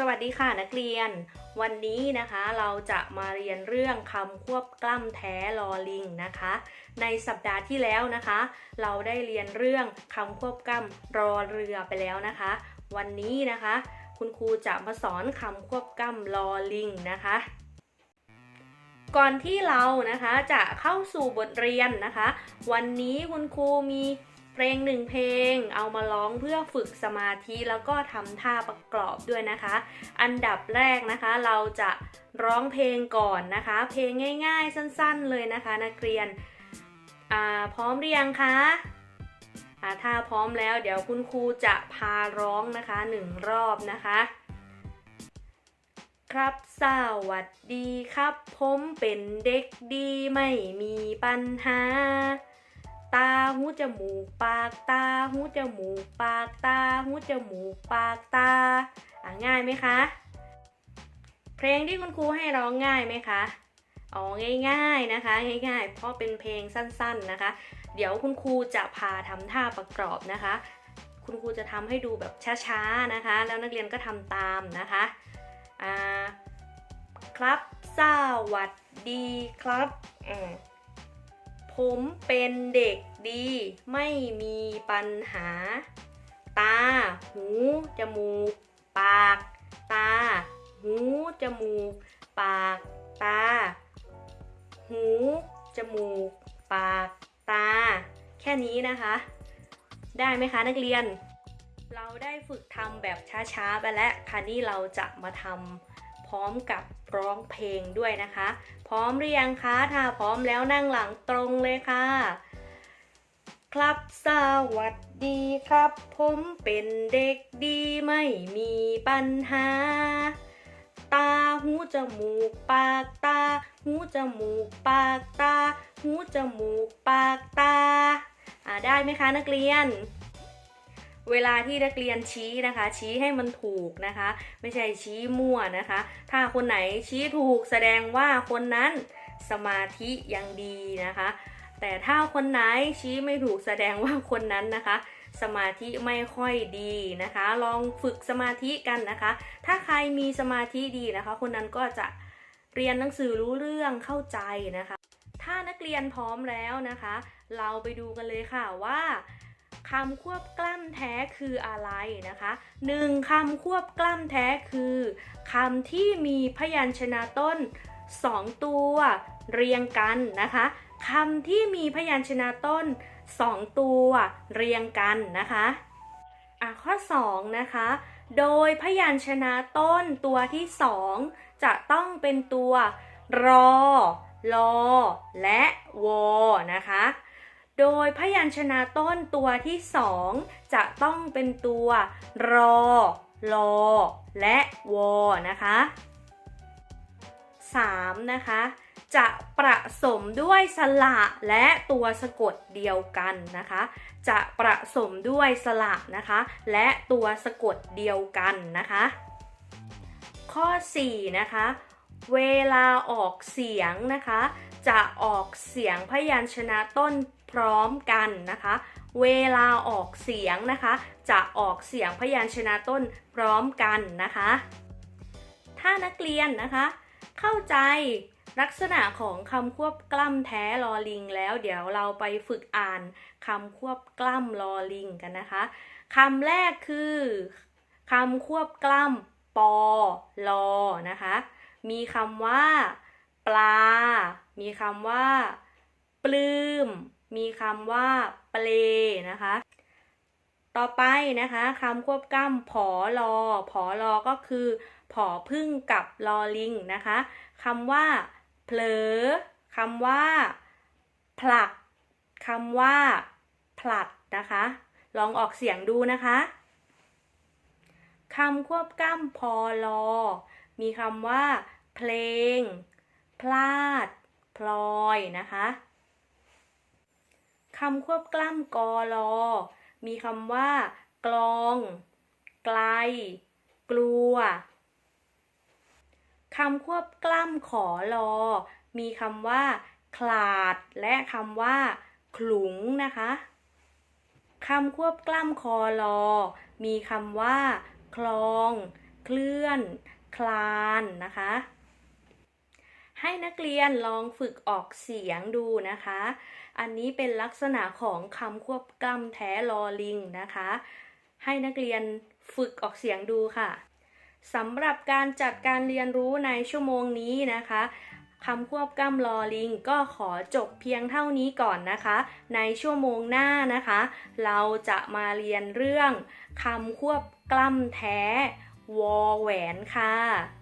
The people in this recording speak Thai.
สวัสดีค่ะนักเรียน วันนี้นะคะเราจะมาเรียนเรื่องคำควบกล้ำแท้ลอลิงนะคะ ในสัปดาห์ที่แล้วนะคะ เราได้เรียนเรื่องคำควบกล้ำรอเรือไปแล้วนะคะ วันนี้นะคะ คุณครูจะมาสอนคำควบกล้ำลอลิงนะคะ ก่อนที่เรานะคะจะเข้าสู่บทเรียนนะคะ วันนี้คุณครูมี เพลงหนึ่งเพลง เอามาร้องเพื่อฝึกสมาธิแล้วก็ทำท่าประกอบด้วยนะคะ อันดับแรกนะคะเราจะร้องเพลงก่อนนะคะ เพลงง่าย ๆ สั้นๆ เลยนะคะ นักเรียนพร้อมหรือยังคะอ่าถ้าพร้อมแล้วเดี๋ยวคุณครูจะพาร้องนะคะหนึ่งรอบนะคะ ครับสวัสดีครับ ผมเป็นเด็กดีไม่มีปัญหา ตาหูจมูกปากตาหูจมูกปากตาหูจมูกปากตาอะง่ายไหมคะ เพลงที่คุณครูให้ร้องง่ายไหมคะอ๋อง่ายๆนะคะง่ายๆ เพราะเป็นเพลงสั้นๆนะคะ เดี๋ยวคุณครูจะพาทำท่าประกอบนะคะ คุณครูจะทำให้ดูแบบช้าๆนะคะ แล้วนักเรียนก็ทำตามนะคะอ่าครับสวัสดีครับอืม ผมเป็นเด็กดี ไม่มีปัญหา ตา หู จมูก ปาก ตา หู จมูก ปาก ตา หู จมูก ปาก ตา แค่นี้นะคะ ได้ไหมคะนักเรียน เราได้ฝึกทำแบบช้าๆไปแล้วค่ะนี่เราจะมาทำ พร้อมกับร้องเพลงด้วยนะคะ พร้อมหรือยังคะ ถ้าพร้อมแล้วนั่งหลังตรงเลยค่ะ ครับสวัสดีครับ ผมเป็นเด็กดีไม่มีปัญหา ตาหูจมูกปากตา หูจมูกปากตา หูจมูกปากตา อ่าได้ไหมคะนักเรียน เวลาที่นักเรียนชี้นะคะ ชี้ให้มันถูกนะคะ ไม่ใช่ชี้มั่วนะคะ ถ้าคนไหนชี้ถูกแสดงว่าคนนั้นสมาธิยังดีนะคะ แต่ถ้าคนไหนชี้ไม่ถูกแสดงว่าคนนั้นนะคะ สมาธิไม่ค่อยดีนะคะ ลองฝึกสมาธิกันนะคะ ถ้าใครมีสมาธิดีนะคะ คนนั้นก็จะเรียนหนังสือรู้เรื่องเข้าใจนะคะ ถ้านักเรียนพร้อมแล้วนะคะ เราไปดูกันเลยค่ะว่า คำควบกล้ำแท้คืออะไรนะคะหนึ่งคำควบกล้ำแท้คือคำที่มีพยัญชนะต้นสองตัวเรียงกันนะคะคำที่มีพยัญชนะต้นสองตัวเรียงกันนะคะอะข้อสองนะคะ โดยพยัญชนะต้นตัวที่สองจะต้องเป็นตัวรอลอและวอนะคะ โดยพยัญชนะต้นตัวที่สองจะต้องเป็นตัว รอ ลอ และวอนะคะ 3. นะคะ จะประสมด้วยสระและตัวสะกดเดียวกันนะคะ จะประสมด้วยสระนะคะ และตัวสะกดเดียวกันนะคะ ข้อ 4 นะคะ เวลาออกเสียงนะคะ จะออกเสียงพยัญชนะต้นพร้อมกันนะคะ เวลาออกเสียงนะคะ จะออกเสียงพยัญชนะต้นพร้อมกันนะคะ ถ้านักเรียนนะคะ เข้าใจลักษณะของคำควบกล้ำแท้ลอลิง แล้วเดี๋ยวเราไปฝึกอ่านคำควบกล้ำลอลิงกันนะคะคำแรกคือคำควบกล้ำปอลอนะคะ มีคำว่า ปลา มีคำว่า ปลื้ม มีคำว่า เปลนะคะ ต่อไปนะคะคำควบกล้ำผอลอผอลอก็คือผอพึ่งกับลอลิงนะคะคำว่า เผลอคำว่า ผลักคำว่า ผลัดนะคะ ลองออกเสียงดูนะคะคำควบกล้ำพอลอ มีคำว่า เพลง พลาด พลอยนะคะคำควบกล้ำกอลอ มีคำว่า กลอง ไกล กลัวคำควบกล้ำขอลอ มีคำว่าคลาด และคำว่า ขลุงนะคะคำควบกล้ำคอลอ มีคำว่า คลอง เคลื่อน คลานนะคะ ให้นักเรียนลองฝึกออกเสียงดูนะคะ อันนี้เป็นลักษณะของคำควบกล้ำแท้ลอลิงนะคะ ให้นักเรียนฝึกออกเสียงดูค่ะสำหรับการจัดการเรียนรู้ในชั่วโมงนี้นะคะคำควบกล้ำลอลิงก็ขอจบเพียงเท่านี้ก่อนนะคะ ในชั่วโมงหน้านะคะ เราจะมาเรียนเรื่องคำควบกล้ำแท้วอแหวนค่ะ